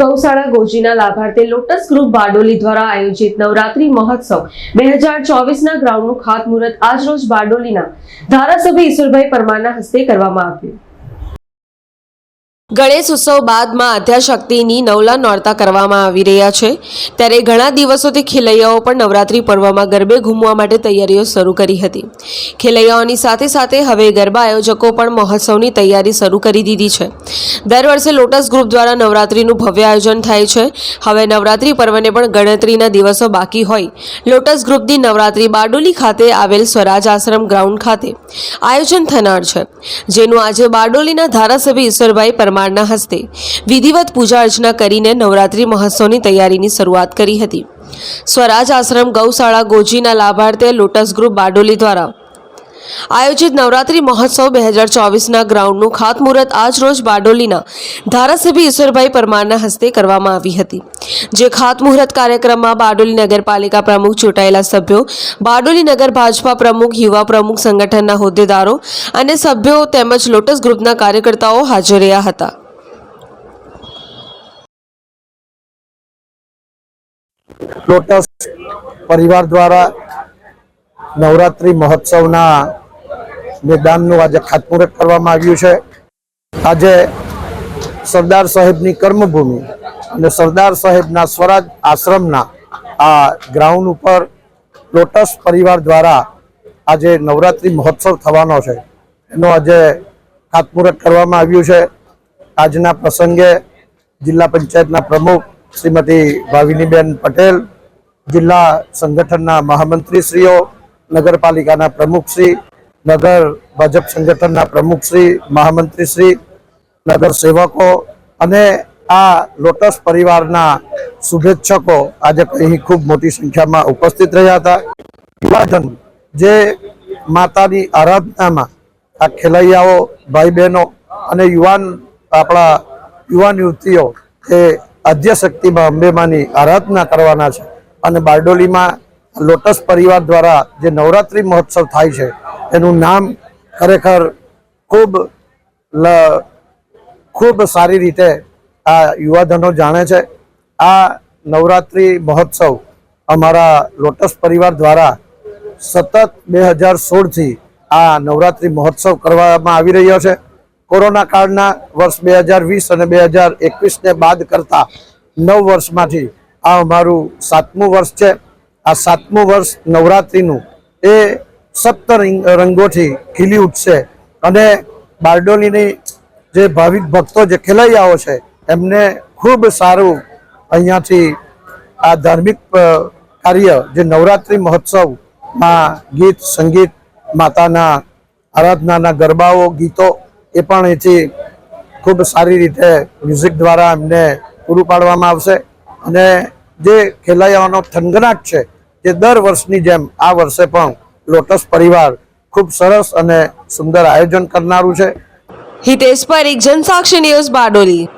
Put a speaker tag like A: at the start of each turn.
A: ગૌશાળા ગોજીના લાભાર્થે લોટસ ગ્રુપ બારડોલી દ્વારા આયોજિત નવરાત્રી મહોત્સવ બે હજાર ચોવીસના ગ્રાઉન્ડનું ખાતમુહૂર્ત આજરોજ બારડોલીના ધારાસભ્ય ઈશ્વરભાઈ પરમારના હસ્તે કરવામાં આવ્યું. ગણેશ ઉત્સવ બાદમાં આદ્યાશક્તિની નવલા નોરતા કરવામાં આવી રહ્યા છે. ત્યારે ઘણા દિવસોથી ખેલૈયાઓ પણ નવરાત્રી પર્વમાં ગરબે ઘૂમવા માટે તૈયારીઓ શરૂ કરી હતી. ખેલૈયાઓની સાથે સાથે હવે ગરબા આયોજકો પણ મહોત્સવની તૈયારી શરૂ કરી દીધી છે. દર વર્ષે લોટસ ગ્રુપ દ્વારા નવરાત્રીનું ભવ્ય આયોજન થાય છે. હવે નવરાત્રી પર્વને પણ ગણતરીના દિવસો બાકી હોય. લોટસ ગ્રુપની નવરાત્રી બારડોલી ખાતે આવેલ સ્વરાજ આશ્રમ ગ્રાઉન્ડ ખાતે આયોજન થનાર છે. જેનું આજે બારડોલીના ધારાસભ્ય ઈશ્વરભાઈ પરમારના હસ્તે વિધિવત પૂજા અર્ચના કરીને નવરાત્રી મહોત્સવની તૈયારીની શરૂઆત કરી હતી. સ્વરાજ આશ્રમ ગૌશાળા ગોજીના લાભાર્થે લોટસ ગ્રુપ બારડોલી દ્વારા આયોજિત નવરાત્રી મહોત્સવ બે હજાર ચોવીસના ગ્રાઉન્ડનું ખાતમુહૂર્ત આજરોજ બારડોલીના ધારાસભ્ય ઈશ્વરભાઈ પરમારના હસ્તે કરવામાં આવી હતી. જે ખાતમુહૂર્ત કાર્યક્રમમાં બારડોલી નગરપાલિકા પ્રમુખ ચૂંટાયેલા સભ્યો, બારડોલી નગર ભાજપા પ્રમુખ, યુવા પ્રમુખ સંગઠનના હોદ્દેદારો અને સભ્યો તેમજ લોટસ ગ્રુપના કાર્યકર્તાઓ હાજર રહ્યા હતા.
B: લોટસ પરિવાર દ્વારા નવરાત્રિ મહોત્સવના મેદાનનું આજે ખાતમુહૂર્ત કરવામાં આવ્યું છે. આજે સરદાર સાહેબની કર્મભૂમિ અને સરદાર સાહેબના સ્વરાજ આશ્રમના આ ગ્રાઉન્ડ ઉપર લોટસ પરિવાર દ્વારા આજે નવરાત્રિ મહોત્સવ થવાનો છે. એનો આજે ખાતમુહૂર્ત કરવામાં આવ્યું છે. આજના પ્રસંગે જિલ્લા પંચાયતના પ્રમુખ શ્રીમતી ભાવિનીબેન પટેલ, જિલ્લા સંગઠનના મહામંત્રીશ્રીઓ નગરપાલિકાના પ્રમુખશ્રી નગર ભાજપ સંગઠનના પ્રમુખશ્રી મહામંત્રીશ્રી નગર સેવકો અને આ લોટસ પરિવારના શુભેચ્છકો આજે અહીં ખૂબ મોટી સંખ્યામાં ઉપસ્થિત રહ્યા હતા. યુવાધન જે માતાની આરાધનામાં આ ખેલૈયાઓ ભાઈ બહેનો અને યુવાન આપણા યુવાન યુવતીઓ એ આદ્યશક્તિમાં અંબેમાની આરાધના કરવાના છે. અને બારડોલીમાં લોટસ પરિવાર દ્વારા જે નવરાત્રિ મહોત્સવ થાય છે, એનું નામ ખરેખર ખૂબ ખૂબ સારી રીતે આ યુવાધનો જાણે છે. આ નવરાત્રિ મહોત્સવ અમારા લોટસ પરિવાર દ્વારા સતત બે હજાર સોળથી આ નવરાત્રિ મહોત્સવ કરવામાં આવી રહ્યો છે. કોરોના કાળના વર્ષ બે હજાર વીસ અને બે હજાર એકવીસને બાદ કરતા નવ વર્ષમાંથી આ અમારું સાતમું વર્ષ છે. આ સાતમું વર્ષ નવરાત્રિનું એ સપ્ત રંગ- રંગોથી ખીલી ઉઠશે. અને બારડોલીની જે ભાવિક ભક્તો જે ખેલૈયાઓ છે, એમને ખૂબ સારું અહીંયાથી આ ધાર્મિક કાર્ય, જે નવરાત્રિ મહોત્સવમાં ગીત, સંગીત, માતાના આરાધનાના ગરબાઓ, ગીતો, એ પણ એથી ખૂબ સારી રીતે મ્યુઝિક દ્વારા એમને પૂરું પાડવામાં આવશે. અને જે ખેલૈયાઓનો થનગનાટ છે જે દર વર્ષની જેમ આ વર્ષે પણ લોટસ પરિવાર ખૂબ સરસ અને સુંદર આયોજન કરનારું છે.
A: હિતેશ પરીખ જનસાક્ષી ન્યૂઝ બારડોલી.